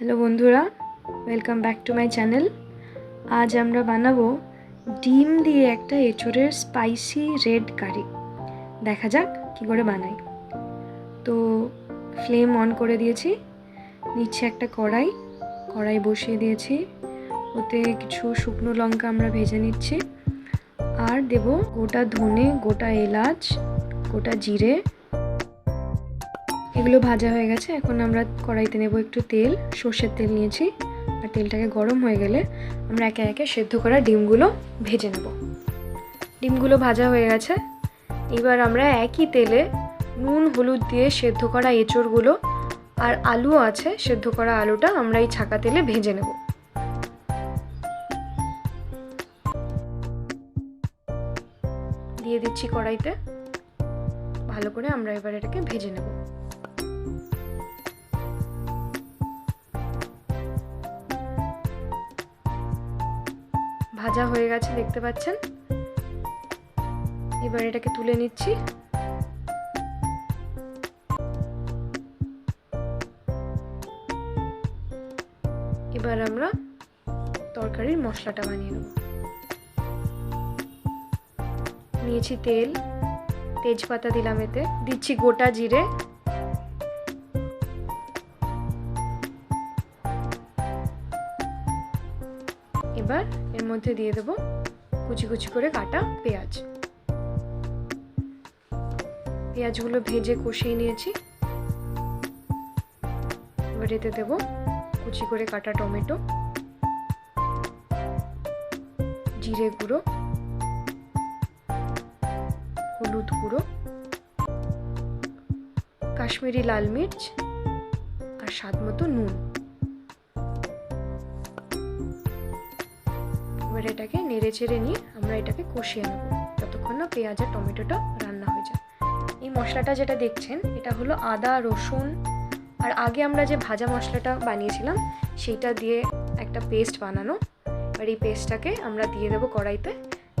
Hello বন্ধুরা welcome back to my channel আজ আমরা বানাবো ডিম দিয়ে একটা এঁচড়ের স্পাইসি রেড কারি দেখা যাক কি করে বানাই। তো ফ্লেম অন করে দিয়েছি নিচে একটা কড়াই। কড়াই বসিয়ে দিয়েছি, ওতে কিছু শুকনো লঙ্কা আমরা ভেজে নিচ্ছি। আর দেব গোটা ধনে, গোটা এলাচ, গোটা জিরে এগুলো ভাজা হয়ে গেছে। এখন আমরা কড়াইতে নেব একটু তেল। সর্ষের তেল নিয়েছি। আর তেলটাকে গরম হয়ে গেলে আমরা একে একে সেদ্ধ করা ডিমগুলো ভেজে নেব। ডিমগুলো ভাজা হয়ে গেছে। এবার আমরা একই তেলে নুন, হলুদ দিয়ে সেদ্ধ করা এঁচড়গুলো আর আলু আছে, সেদ্ধ করা আলুটা আমরা এই ছাকা তেলে ভেজে নেব। দিয়ে দিচ্ছি কড়াইতে। ভালো করে আমরা এবার এটাকে ভেজে নেব। ভাজা হয়ে গেছে, দেখতে পাচ্ছেন? এবার এটাকে তুলে নিচ্ছি। এবার আমরা তরকারির মশলাটা বানিয়ে নেব। নিয়েছি তেল, তেজপাতা দিলাম এতে, দিচ্ছি গোটা জিরে। এবার মধ্যে দিয়ে দেব। কুচি কুচি করে কাটা পেঁয়াজ। পেঁয়াজগুলো ভেজে কষিয়ে নিয়েছি। এবার এতে দেব কুচি করে কাটা টমেটো, জিরে গুঁড়ো, হলুদ গুঁড়ো, কাশ্মীরি লাল মির্চ আর স্বাদ মতো নুন। এটাকে নেড়ে ছেড়ে নিয়ে আমরা এটাকে কষিয়ে নেব। যতক্ষণ না পেঁয়াজ আর টমেটোটা রান্না হয়ে যায়। এই মশলাটা যেটা দেখছেন, এটা হলো আদা, রসুন। আর আগে আমরা যে ভাজা মশলাটা বানিয়েছিলাম, সেইটা দিয়ে একটা পেস্ট বানানো। এবার এই পেস্টটাকে আমরা দিয়ে দেবো কড়াইতে।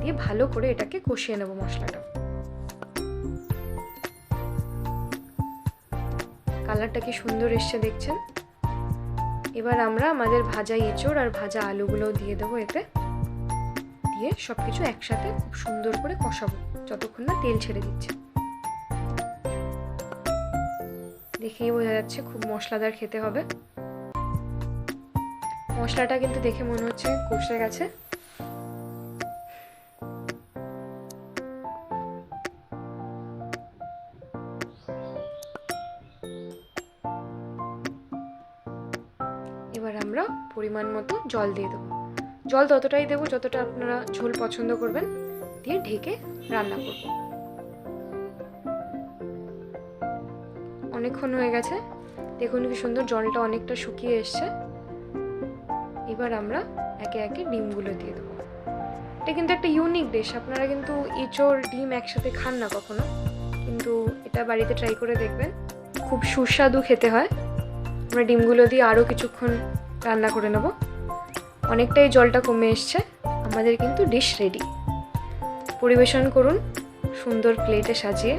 দিয়ে ভালো করে এটাকে কষিয়ে নেব মশলাটা। কালারটা কি সুন্দর এসছে দেখছেন? এবার আমরা আমাদের ভাজা এঁচড় আর ভাজা আলুগুলো দিয়ে দেবো এতে। দিয়ে সব কিছু একসাথে খুব সুন্দর করে কষাবো, যতক্ষণ না তেল ছেড়ে দিচ্ছে। দেখেই বোঝা যাচ্ছে খুব মশলাদার খেতে হবে। মশলাটা কিন্তু দেখে মনে হচ্ছে কষে গেছে। এবার আমরা পরিমাণ মতো জল দিয়ে দেবো। জল ততটাই দেবো যতটা আপনারা ঝোল পছন্দ করবেন। দিয়ে ঢেকে রান্না করব। অনেকক্ষণ হয়ে গেছে। দেখুন কি সুন্দর জলটা অনেকটা শুকিয়ে এসছে। এবার আমরা একে একে ডিমগুলো দিয়ে দেবো। এটা কিন্তু একটা ইউনিক ডিশ আপনারা কিন্তু এঁচড়, ডিম একসাথে খান না কখনো। কিন্তু এটা বাড়িতে ট্রাই করে দেখবেন। খুব সুস্বাদু খেতে হয়। আমরা ডিমগুলো দিয়ে আরও কিছুক্ষণ রান্না করে নেব। অনেকটাই জলটা কমে এসছে, আমাদের কিন্তু ডিশ রেডি পরিবেশন করুন, সুন্দর প্লেটে সাজিয়ে।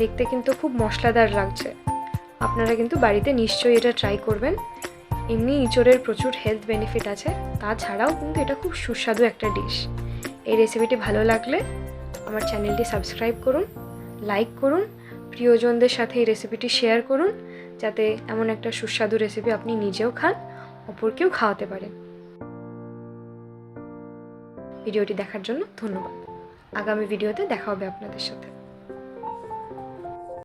দেখতে কিন্তু খুব মশলাদার লাগছে। আপনারা কিন্তু বাড়িতে নিশ্চয়ই এটা ট্রাই করবেন। এমনি ইঁচড়ের প্রচুর হেলথ বেনিফিট আছে, তাছাড়াও কিন্তু এটা খুব সুস্বাদু একটা ডিশ এই রেসিপিটি ভালো লাগলে আমার চ্যানেলটি সাবস্ক্রাইব করুন লাইক করুন, প্রিয়জনদের সাথে এই রেসিপিটি শেয়ার করুন। যাতে এমন একটা সুস্বাদু রেসিপি আপনি নিজেও খান, অপরকেও খাওয়াতে পারেন। ভিডিওটি দেখার জন্য ধন্যবাদ। আগামী ভিডিওতে দেখা হবে আপনাদের সাথে।